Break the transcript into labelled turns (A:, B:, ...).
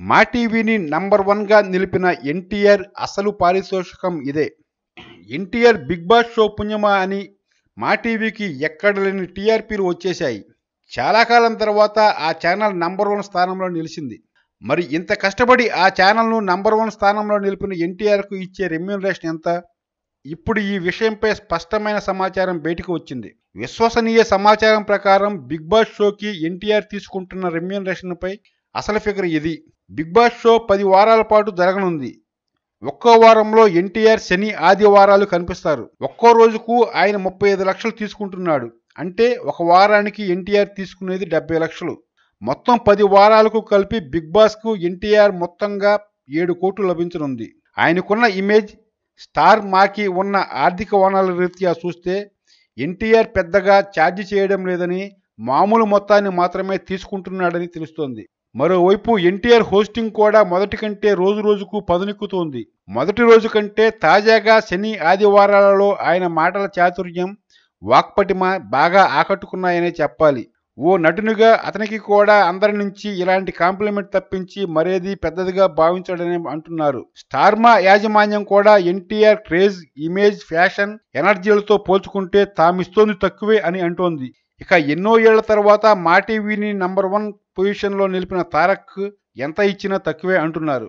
A: మా టీవీని నంబర్ వన్గా నిలిపిన ఎన్టీఆర్ అసలు పారితోషికం ఇదే. ఎన్టీఆర్ బిగ్ బాస్ షో పుణ్యమా అని మా టీవీకి ఎక్కడ లేని టీఆర్పీలు వచ్చేశాయి. చాలా కాలం తర్వాత ఆ ఛానల్ నంబర్ వన్ స్థానంలో నిలిచింది. మరి ఇంత కష్టపడి ఆ ఛానల్ను నంబర్ వన్ స్థానంలో నిలిపిన ఎన్టీఆర్కు ఇచ్చే రెమ్యూనరేషన్ ఎంత? ఇప్పుడు ఈ విషయంపై స్పష్టమైన సమాచారం బయటకు వచ్చింది. విశ్వసనీయ సమాచారం ప్రకారం బిగ్ బాస్ షోకి ఎన్టీఆర్ తీసుకుంటున్న రెమ్యూనరేషన్పై అసలు ఫిగర్ ఇది. బిగ్ బాస్ షో పది వారాల పాటు జరగనుంది. ఒక్కో వారంలో ఎన్టీఆర్ శని ఆదివారాలు కనిపిస్తారు. ఒక్కో రోజుకు ఆయన ముప్పై ఐదు లక్షలు తీసుకుంటున్నాడు. అంటే ఒక వారానికి ఎన్టీఆర్ తీసుకునేది డెబ్బై లక్షలు. మొత్తం పది వారాలకు కలిపి బిగ్ బాస్కు ఎన్టీఆర్ మొత్తంగా ఏడు కోట్లు లభించనుంది. ఆయనకున్న ఇమేజ్ స్టార్ మాకి ఉన్న ఆర్థిక వనరుల రీత్యా చూస్తే ఎన్టీఆర్ పెద్దగా ఛార్జ్ చేయడం లేదని మామూలు మొత్తాన్ని మాత్రమే తీసుకుంటున్నాడని తెలుస్తోంది. మరోవైపు ఎన్టీఆర్ హోస్టింగ్ కూడా మొదటి కంటే రోజు రోజుకు పదునెక్కుతోంది. మొదటి రోజు కంటే తాజాగా శని ఆదివారాలలో ఆయన మాటల చాతుర్యం వాక్పటిమ బాగా ఆకట్టుకున్నాయనే చెప్పాలి. ఓ నటునిగా అతనికి కూడా అందరి నుంచి ఇలాంటి కాంప్లిమెంట్ తప్పించి మరేది పెద్దదిగా భావించడని అంటున్నారు. స్టార్మా యాజమాన్యం కూడా ఎన్టీఆర్ క్రేజ్ ఇమేజ్ ఫ్యాషన్ ఎనర్జీలతో పోల్చుకుంటే తామిస్తోంది తక్కువే అని అంటోంది. ఇక ఎన్నో ఏళ్ళ తర్వాత మా టీవీని నంబర్ వన్ పొజిషన్లో నిలిపిన తారక్ ఎంత ఇచ్చినా తక్కువే అంటున్నారు.